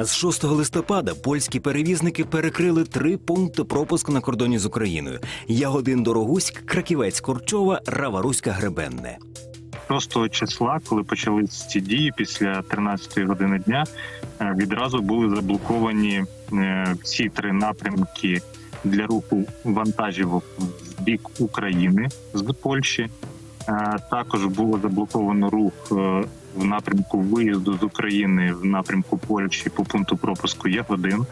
З 6 листопада польські перевізники перекрили три пункти пропуску на кордоні з Україною: Ягодин Дорогуськ, Краківець Корчова, Раваруська Гребенне. 6 числа, коли почались ці дії, після 13 години дня е, відразу були заблоковані е, всі три напрямки для руху вантажів в бік України з Польщі. Е, Також було заблоковано рух в напрямку виїзду з України в напрямку Польщі по пункту пропуску Ягодин.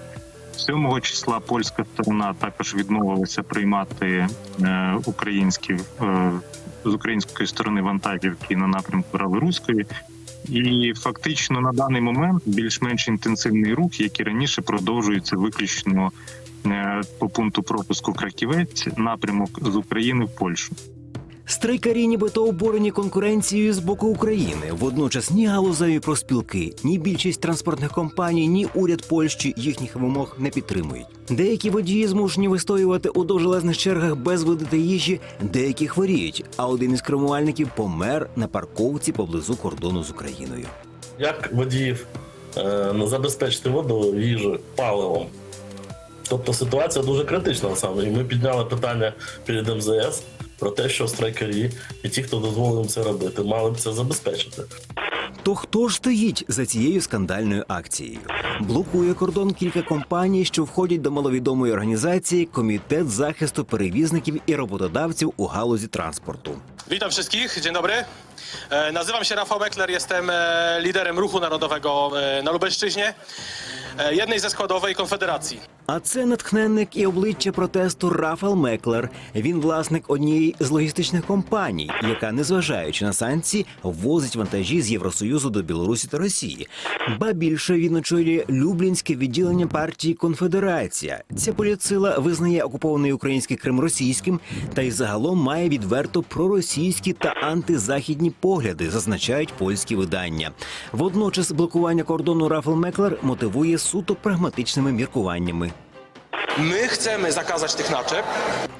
7 числа польська сторона також відмовилася приймати е, українські е, з української сторони вантажівки на напрямку Раверуської. І фактично на даний момент більш-менш інтенсивний рух, який раніше продовжується виключно е, по пункту пропуску Краківець, напрямок з України в Польщу. Страйкарі нібито обурені конкуренцією з боку України. Водночас ні галузеві проспілки, ні більшість транспортних компаній, ні уряд Польщі їхніх вимог не підтримують. Деякі водії змушені вистоювати у довжелезних чергах без води та їжі, деякі хворіють. А один із кермувальників помер на парковці поблизу кордону з Україною. як водіїв е, ну, забезпечити воду, їжу, паливом. Тобто ситуація дуже критична саме. І ми підняли питання перед МЗС про те, що страйкарі і ті, хто дозволив це робити, мали б це забезпечити. То хто ж стоїть за цією скандальною акцією? Блокує кордон кілька компаній, що входять до маловідомої організації Комітет захисту перевізників і роботодавців у галузі транспорту. Witam wszystkich, dzień dobry. E, Nazywam się Rafał Beckler, jestem e, liderem ruchu narodowego e, na Lubelszczyźnie, jednej ze składowej Konfederacji. А це натхненник і обличчя протесту Рафал Меклер. Він власник однієї з логістичних компаній, яка, незважаючи на санкції, ввозить вантажі з Євросоюзу до Білорусі та Росії. Ба більше він очолює Люблінське відділення партії Конфедерація. Ця політсила визнає окупований український Крим російським та й загалом має відверто проросійські та антизахідні погляди, зазначають польські видання. Водночас блокування кордону Рафал Меклер мотивує суто прагматичними міркуваннями. My chcemy zakazać tych naczep,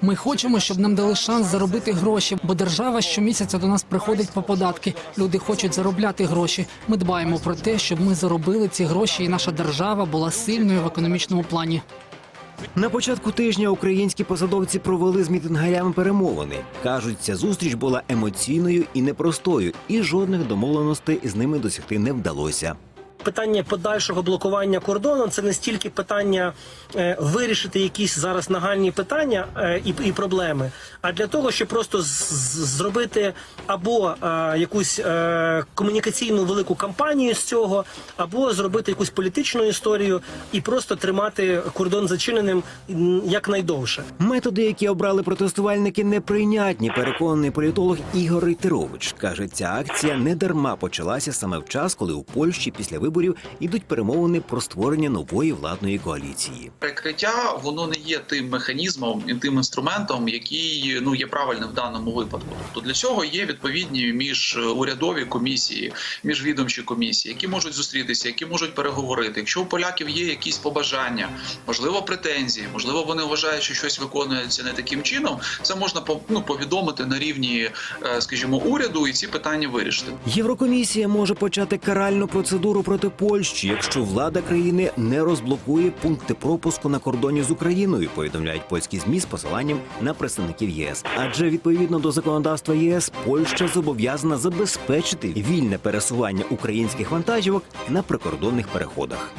Ми хочемо, щоб нам дали шанс заробити гроші, бо держава щомісяця до нас приходить по податки. Люди хочуть заробляти гроші. Ми дбаємо про те, щоб ми заробили ці гроші, і наша держава була сильною в економічному плані. На початку тижня українські посадовці провели з мітингарями перемовини. кажуть, ця зустріч була емоційною і непростою, і жодних домовленостей з ними досягти не вдалося. Питання подальшого блокування кордону це не стільки питання е, вирішити якісь зараз нагальні питання е, і, проблеми, а для того, щоб просто зробити або е, якусь комунікаційну велику кампанію з цього, або зробити якусь політичну історію і просто тримати кордон зачиненим якнайдовше. Методи, які обрали протестувальники, неприйнятні. Переконаний політолог Ігор Рейтерович каже, ця акція не дарма почалася саме в час, коли у Польщі після виборів ідуть перемовини про створення нової владної коаліції. Прикриття воно не є тим механізмом і тим інструментом, який ну є правильним в даному випадку. Тобто для цього є відповідні міжурядові комісії, міжвідомчі комісії, які можуть зустрітися, які можуть переговорити. Якщо у поляків є якісь побажання, можливо, претензії, можливо, вони вважають, що щось виконується не таким чином. Це можна ну, повідомити на рівні, е, скажімо, уряду і ці питання вирішити. Єврокомісія може почати каральну процедуру проти Польщі, якщо влада країни не розблокує пункти пропуску на кордоні з Україною. Повідомляють польські змі з посиланням на представників ЄС. Адже відповідно до законодавства ЄС Польща зобов'язана забезпечити вільне пересування українських вантажівок на прикордонних переходах.